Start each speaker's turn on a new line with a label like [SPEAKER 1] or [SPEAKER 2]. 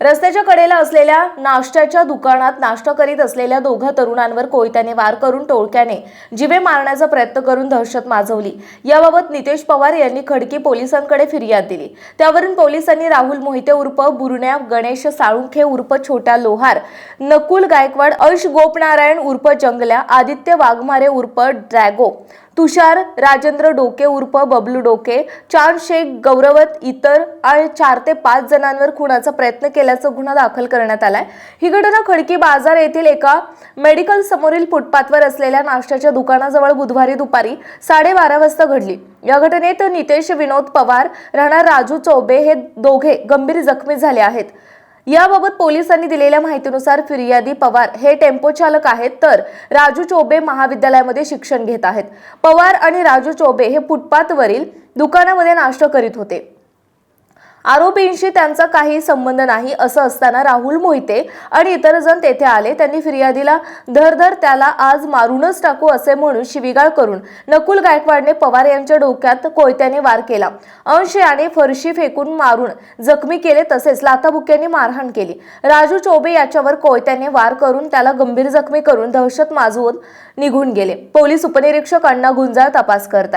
[SPEAKER 1] रस्त्याच्या कडेला असलेल्या नाश्त्याच्या दुकानात नाश्ता करीत असलेल्या दोघा तरुणांवर कोयत्याने वार करून टोळक्याने जिवे मारण्याचा प्रयत्न करून दहशत माजवली. याबाबत नितेश पवार यांनी खडकी पोलिसांकडे फिर्याद दिली. त्यावरून पोलिसांनी राहुल मोहिते उर्फ बुरण्या गणेश साळुंखे उर्फ छोटा लोहार नकुल गायकवाड अंश गोपनारायण उर्फ जंगल्या आदित्य वाघमारे उर्फ ड्रॅगो तुषार राजेंद्र डोके उर्फ बबलू डोके चांद शेख गौरवत इतर आणि चार ते पाच जणांवर खुनाचा प्रयत्न केल्याचा गुन्हा दाखल करण्यात आलाय. ही घटना खडकी बाजार येथील एका मेडिकल समोरील फुटपाथवर असलेल्या नाश्त्याच्या दुकानाजवळ बुधवारी दुपारी साडेबारा वाजता घडली. या घटनेत नितेश विनोद पवार राहणार राजू चौबे हे दोघे गंभीर जखमी झाले आहेत. याबाबत पोलिसांनी दिलेल्या माहितीनुसार फिर्यादी पवार हे टेम्पो चालक आहेत तर राजू चोबे महाविद्यालयामध्ये शिक्षण घेत आहेत. पवार आणि राजू चोबे हे फुटपाथवरील दुकानामध्ये नाश्ता करीत होते. आरोपींशी त्यांचा काही संबंध नाही असं असताना राहुल मोहिते आणि इतर जण तेथे आले. त्यांनी फिर्यादीला धरधर त्याला आज मारूनच टाकू असे म्हणून शिवीगाळ करून नकुल गायकवाडने पवार यांच्या डोक्यात कोयत्याने वार केला. अंश याने फरशी फेकून मारून जखमी केले तसेच लाथाबुक्याने मारहाण केली. राजू चोबे याच्यावर कोयत्याने वार करून त्याला गंभीर जखमी करून दहशत माजवून निघून गेले. पोलीस उपनिरीक्षक अण्णा गुंजाळ तपास करतायत.